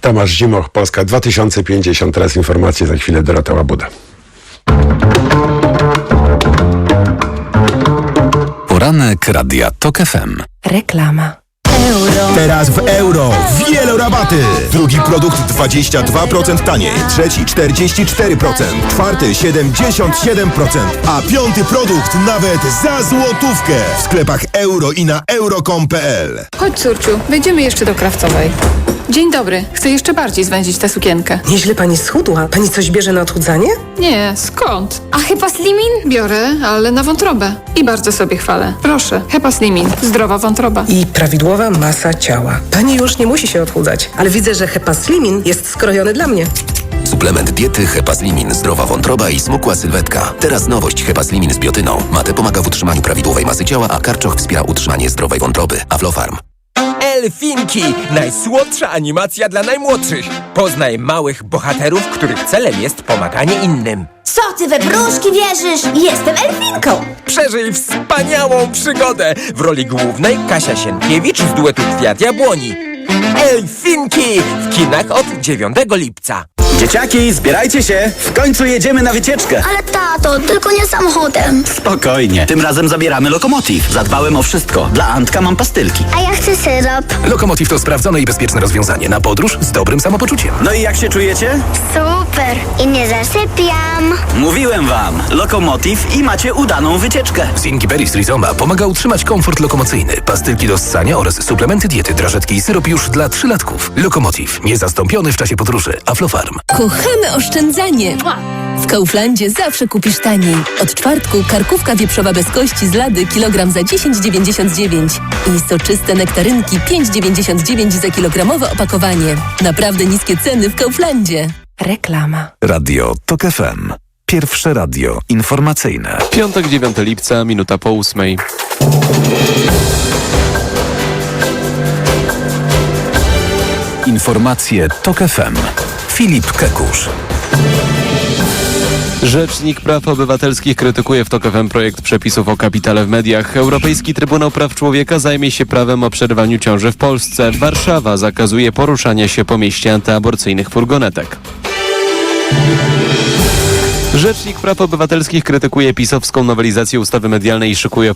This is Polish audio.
Tomasz Zimoch, Polska 2050. Teraz informacje za chwilę Dorota Łabuda. Poranek Radia TOK FM. Reklama. Teraz w euro wielorabaty. Drugi produkt 22% taniej, trzeci 44%, czwarty 77%, a piąty produkt nawet za złotówkę w sklepach euro i na euro.com.pl. Chodź, córciu, wejdziemy jeszcze do krawcowej. Dzień dobry. Chcę jeszcze bardziej zwędzić tę sukienkę. Nieźle pani schudła. Pani coś bierze na odchudzanie? Nie, skąd? A chyba Slimin? Biorę, ale na wątrobę. I bardzo sobie chwalę. Proszę, Hepa Slimin. Zdrowa wątroba. I prawidłowa masa ciała. Pani już nie musi się odchudzać, ale widzę, że hepaslimin jest skrojony dla mnie. Suplement diety Hepaslimin, zdrowa wątroba i smukła sylwetka. Teraz nowość Hepaslimin z biotyną. Mate pomaga w utrzymaniu prawidłowej masy ciała, a karczoch wspiera utrzymanie zdrowej wątroby. Aflofarm. Elfinki! Najsłodsza animacja dla najmłodszych. Poznaj małych bohaterów, których celem jest pomaganie innym. Co ty we wróżki wierzysz? Jestem Elfinką. Przeżyj wspaniałą przygodę! W roli głównej Kasia Sienkiewicz z duetu Kwiat Jabłoni. Elfinki! W kinach od 9 lipca. Dzieciaki, zbierajcie się! W końcu jedziemy na wycieczkę! Ale tato, tylko nie samochodem. Spokojnie, tym razem zabieramy lokomotiv. Zadbałem o wszystko. Dla Antka mam pastylki. A ja chcę syrop. Lokomotiv to sprawdzone i bezpieczne rozwiązanie na podróż z dobrym samopoczuciem. No i jak się czujecie? Super. I nie zasypiam. Mówiłem wam, lokomotiv i macie udaną wycieczkę. Zinki Berry z Rizoma pomaga utrzymać komfort lokomocyjny. Pastylki do ssania oraz suplementy diety, drażetki i syrop już dla trzylatków. Lokomotiv. Niezastąpiony w czasie podróży. Aflofarm. Kochamy oszczędzanie! W Kauflandzie zawsze kupisz taniej. Od czwartku karkówka wieprzowa bez kości z lady kilogram za 10,99 i soczyste nektarynki 5,99 za kilogramowe opakowanie. Naprawdę niskie ceny w Kauflandzie. Reklama. Radio TOK FM. Pierwsze radio informacyjne. Piątek 9 lipca, minuta po ósmej. Informacje TOK FM. Filip Kekusz. Rzecznik Praw Obywatelskich krytykuje w TOK projekt przepisów o kapitale w mediach. Europejski Trybunał Praw Człowieka zajmie się prawem o przerwaniu ciąży w Polsce. Warszawa zakazuje poruszania się po mieście antyaborcyjnych furgonetek. Rzecznik Praw Obywatelskich krytykuje pisowską nowelizację ustawy medialnej i szykuje